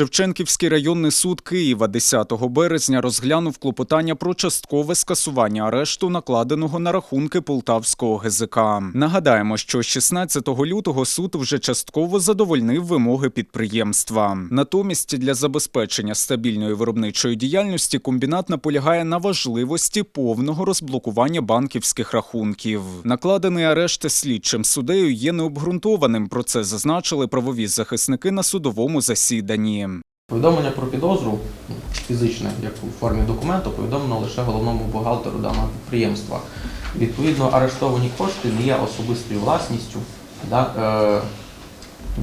Шевченківський районний суд Києва 10 березня розглянув клопотання про часткове скасування арешту, накладеного на рахунки Полтавського ГЗК. Нагадаємо, що 16 лютого суд вже частково задовольнив вимоги підприємства. Натомість для забезпечення стабільної виробничої діяльності комбінат наполягає на важливості повного розблокування банківських рахунків. Накладений арешт слідчим суддею є необґрунтованим. Про це зазначили правові захисники на судовому засіданні. Повідомлення про підозру фізичне, як у формі документу, повідомлено лише головному бухгалтеру даного підприємства. Відповідно, арештовані кошти не є особистою власністю да- е,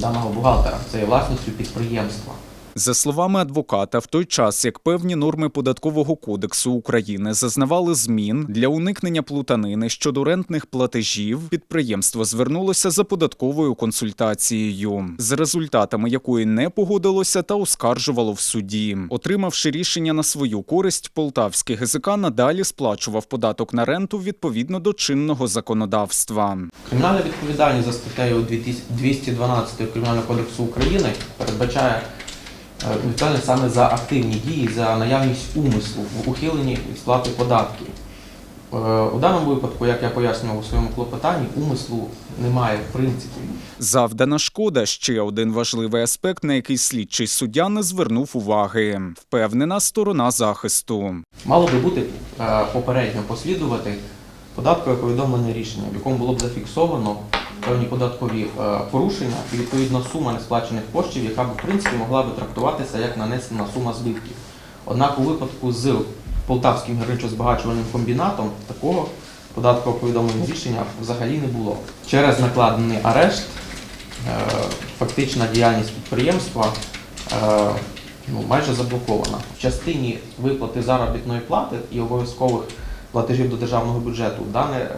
даного бухгалтера, це є власністю підприємства. За словами адвоката, в той час як певні норми податкового кодексу України зазнавали змін для уникнення плутанини щодо рентних платежів, підприємство звернулося за податковою консультацією, з результатами якої не погодилося та оскаржувало в суді. Отримавши рішення на свою користь, полтавський ГЗК надалі сплачував податок на ренту відповідно до чинного законодавства. Кримінальна відповідальність за статтею 212 Кримінального кодексу України передбачає е, відповідальність саме за активні дії, за наявність умислу в ухиленні від сплати податків. Е, У даному випадку, як я пояснював у своєму клопотанні, умислу немає в принципі. Завдана шкода ще один важливий аспект, на який слідчий суддя не звернув уваги. Впевнена сторона захисту. Мало би бути е, попередньо послідувати податкове повідомлення рішення, в якому було б зафіксовано певні податкові е, порушення і відповідно сума несплачених коштів, яка б в принципі могла би трактуватися як нанесена сума збитків. Однак у випадку з Полтавським гірничо-збагачувальним комбінатом такого податкового повідомлення рішення взагалі не було. Через накладений арешт е, фактична діяльність підприємства е, ну, майже заблокована. В частині виплати заробітної плати і обов'язкових платежів до державного бюджету дане,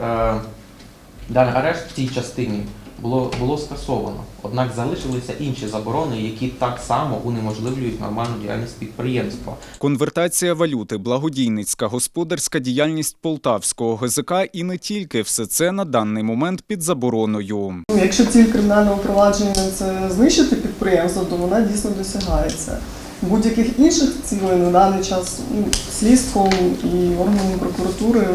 е, даний арешт в цій частині було, було скасовано. Однак залишилися інші заборони, які так само унеможливлюють нормальну діяльність підприємства. Конвертація валюти, благодійницька господарська діяльність полтавського ГЗК і не тільки все це на даний момент під забороною. Якщо ціль кримінального провадження це знищити підприємство, то вона дійсно досягається. Будь-яких інших цілей на даний час ну, слідством і органами прокуратури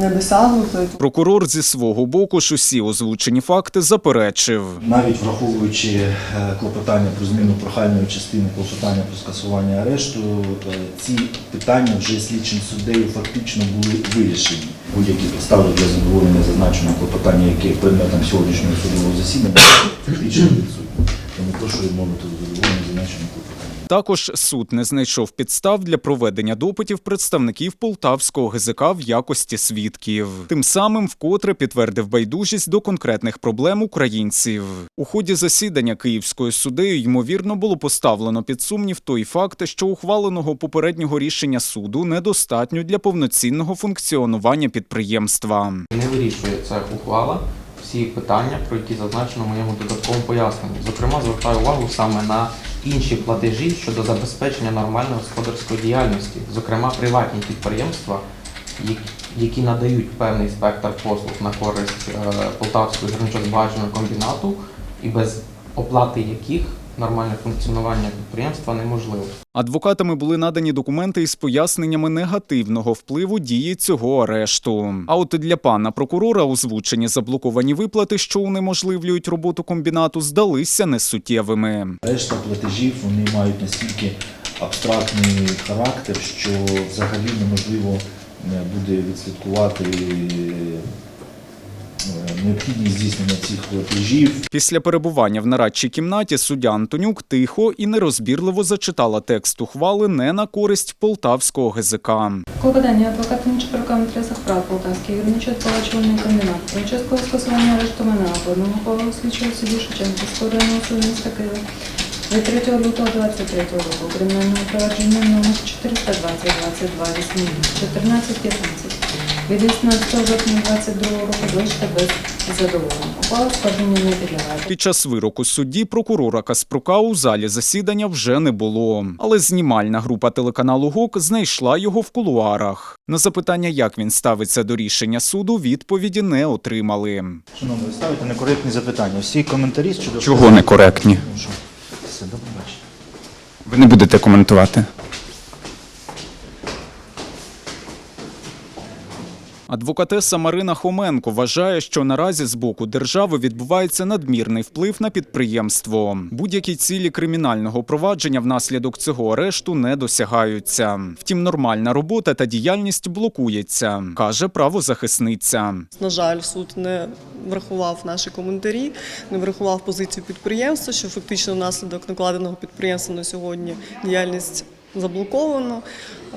не досягнуто. Прокурор зі свого боку ж усі озвучені факти заперечив. Навіть враховуючи е, клопотання про зміну прохальної частини клопотання про скасування арешту, е, ці питання вже слідчим суддею фактично були вирішені. Будь-які підстави для задоволення зазначеного клопотання, яке є предметом сьогоднішнього судового засідання, фактично відсутні. Тому прошу відмовити у задоволенні зазначеного клопотання. Також суд не знайшов підстав для проведення допитів представників полтавського ГЗК в якості свідків. Тим самим вкотре підтвердив байдужість до конкретних проблем українців. У ході засідання київською суддею ймовірно було поставлено під сумнів той факт, що ухваленого попереднього рішення суду недостатньо для повноцінного функціонування підприємства. Не вирішує ця ухвала всі питання, про які зазначено в моєму додатковому поясненні. Зокрема, звертаю увагу саме на інші платежі щодо забезпечення нормальної господарської діяльності, зокрема приватні підприємства, які- надають певний спектр послуг на користь е, Полтавського гірничо-збагачувального комбінату, і без оплати яких нормальне функціонування підприємства неможливе. Адвокатами були надані документи із поясненнями негативного впливу дії цього арешту. А от для пана прокурора озвучені заблоковані виплати, що унеможливлюють роботу комбінату, здалися несуттєвими. Решта платежів вони мають настільки абстрактний характер, що взагалі неможливо е, буде відслідкувати е, необхідність здійснення цих платежів. Після перебування в нарадчій кімнаті суддя Антонюк тихо і нерозбірливо зачитала текст ухвали не на користь полтавського ГЗК. Клопотання адвоката Нечепорука в інтересах прав Полтавський юридичний збагачувальний комбінат. Про скасування арешту мене по одному колу слідчого суді Шевченківського районного суду міста Києва від 3 лютого 23 року кримінального провадження номер 420 22 14 15 від 18 жовтня 22 року залишити без задоволення. Ухвала складення не підлягає. Під час вироку судді прокурора Каспрука у залі засідання вже не було. Але знімальна група телеканалу ГОК знайшла його в кулуарах. На запитання, як він ставиться до рішення суду, відповіді не отримали. Шановні, ви ставите некоректні запитання. Всі коментарі щодо Чого некоректні? Все, до побачення. Ви не будете коментувати. Адвокатеса Марина Хоменко вважає, що наразі з боку держави відбувається надмірний вплив на підприємство. Будь-які цілі кримінального провадження внаслідок цього арешту не досягаються. Втім, нормальна робота та діяльність блокується, каже правозахисниця. На жаль, суд не врахував наші коментарі, не врахував позицію підприємства, що фактично внаслідок накладеного підприємства на сьогодні діяльність заблоковано.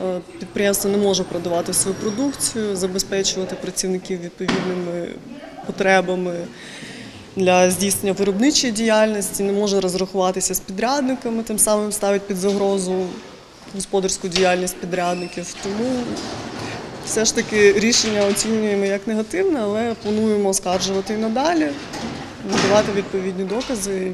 Е, Підприємство не може продавати свою продукцію, забезпечувати працівників відповідними потребами для здійснення виробничої діяльності, не може розрахуватися з підрядниками, тим самим ставить під загрозу господарську діяльність підрядників. Тому все ж таки рішення оцінюємо як негативне, але плануємо оскаржувати і надалі, надавати відповідні докази.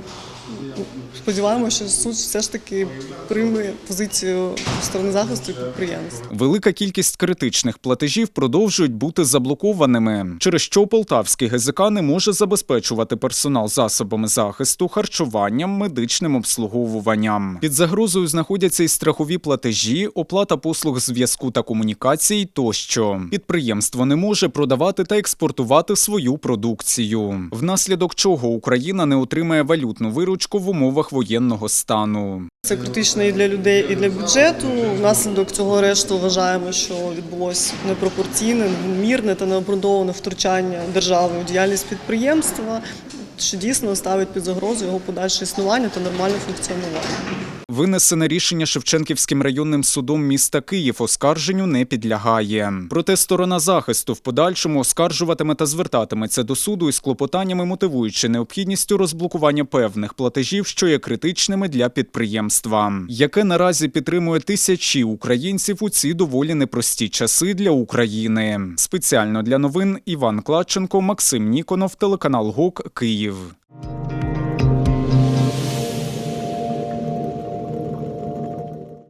Сподіваємося, що суд все ж таки прийме позицію сторони захисту і підприємств. Велика кількість критичних платежів продовжують бути заблокованими, через що Полтавський ГЗК не може забезпечувати персонал засобами захисту, харчуванням, медичним обслуговуванням. Під загрозою знаходяться і страхові платежі, оплата послуг зв'язку та комунікацій тощо. Підприємство не може продавати та експортувати свою продукцію, внаслідок чого Україна не отримає валютну виручку в умовах воєнного стану. Це критично і для людей, і для бюджету. Внаслідок цього арешту вважаємо, що відбулось непропорційне, мірне та необґрунтоване втручання держави у діяльність підприємства, що дійсно ставить під загрозу його подальше існування та нормальне функціонування. Винесене рішення Шевченківським районним судом міста Київ оскарженню не підлягає. Проте сторона захисту в подальшому оскаржуватиме та звертатиметься до суду із клопотаннями, мотивуючи необхідністю розблокування певних платежів, що є критичними для підприємства, яке наразі підтримує тисячі українців у ці доволі непрості часи для України. Спеціально для новин Іван Клаченко, Максим Ніконов, телеканал ГОК Київ.